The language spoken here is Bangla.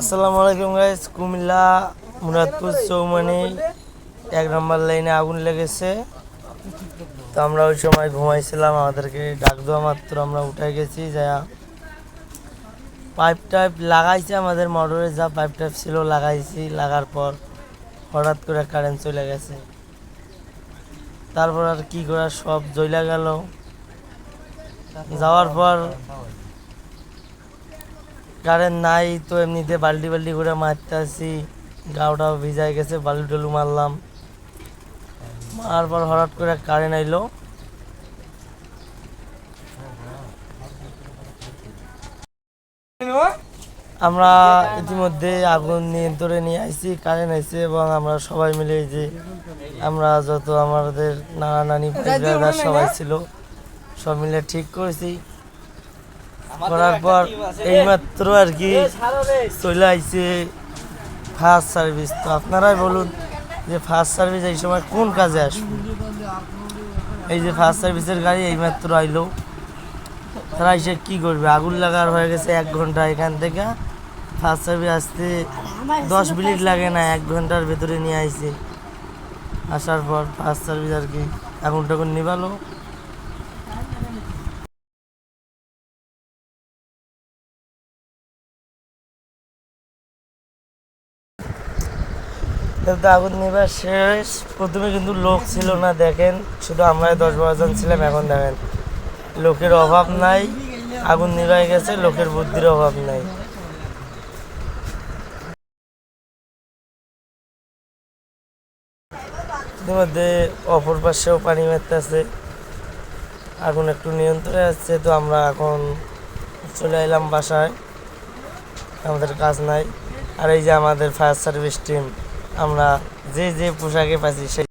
আসসালামু আলাইকুম গাইস কুমিল্লা, মুরাদপুর চৌমানি, এক নম্বর লাইনে আগুন লেগেছে। তো আমরা ওই সময় ঘুমাইছিলাম, আমাদেরকে ডাক দেওয়া মাত্র আমরা উঠে গেছি যা পাইপ টাইপ লাগাইছে আমাদের মোটরে যা পাইপ টাইপ ছিল লাগাইছি, লাগার পর হঠাৎ করে কারেন্ট চলে গেছে। তারপর আর কি করার সব জ্বলে গেল। যাওয়ার পর কারেন্ট নাই, তো এমনিতে বাল্টি বাল্টি করে মারতে আসি গাওটাও ভিজায় গেছে, বালু টালু মারলাম। মারার পর হঠাৎ করে কারেন্ট আইলো। আমরা ইতিমধ্যে আগুন নিয়ন্ত্রণে নিয়ে আইছি, কারেন্ট আইছে এবং আমরা সবাই মিলে যে আমরা যত আমাদের নানা নানি সবাই ছিল, সব মিলে ঠিক করেছি। করার পর এইমাত্র আর কি চলে আইছে ফার্স্ট সার্ভিস তো আপনারাই বলুন যে ফার্স্ট সার্ভিস এই সময় কোন কাজে আসবে? এই যে ফার্স্ট সার্ভিসের গাড়ি এইমাত্র আইলো। তারা এসে কী করবে? আগুন লাগার হয়ে গেছে এক ঘণ্টা এখান থেকে। ফার্স্ট সার্ভিস আসতে দশ মিনিট লাগে না এক ঘণ্টার ভেতরে নিয়ে আইছে। আসার পর ফার্স্ট সার্ভিস আর কি আগুন টাগুন নিবালো তো আগুন নিবার শেষ। প্রথমে কিন্তু লোক ছিল না, দেখেন। শুধু আমরাই দশ বারো জন ছিলাম, এখন দেখেন। লোকের অভাব নাই, আগুন নিভাই গেছে, লোকের বুদ্ধির অভাব নাই। ইতিমধ্যে অপর পাশেও পানি মারতেছে। আগুন একটু নিয়ন্ত্রণে আসছে, তো আমরা এখন চলে এলাম বাসায়। আমাদের কাজ নাই। আর এই যে আমাদের ফায়ার সার্ভিস টিম আমরা যে যে পোশাকে পাচ্ছি সেই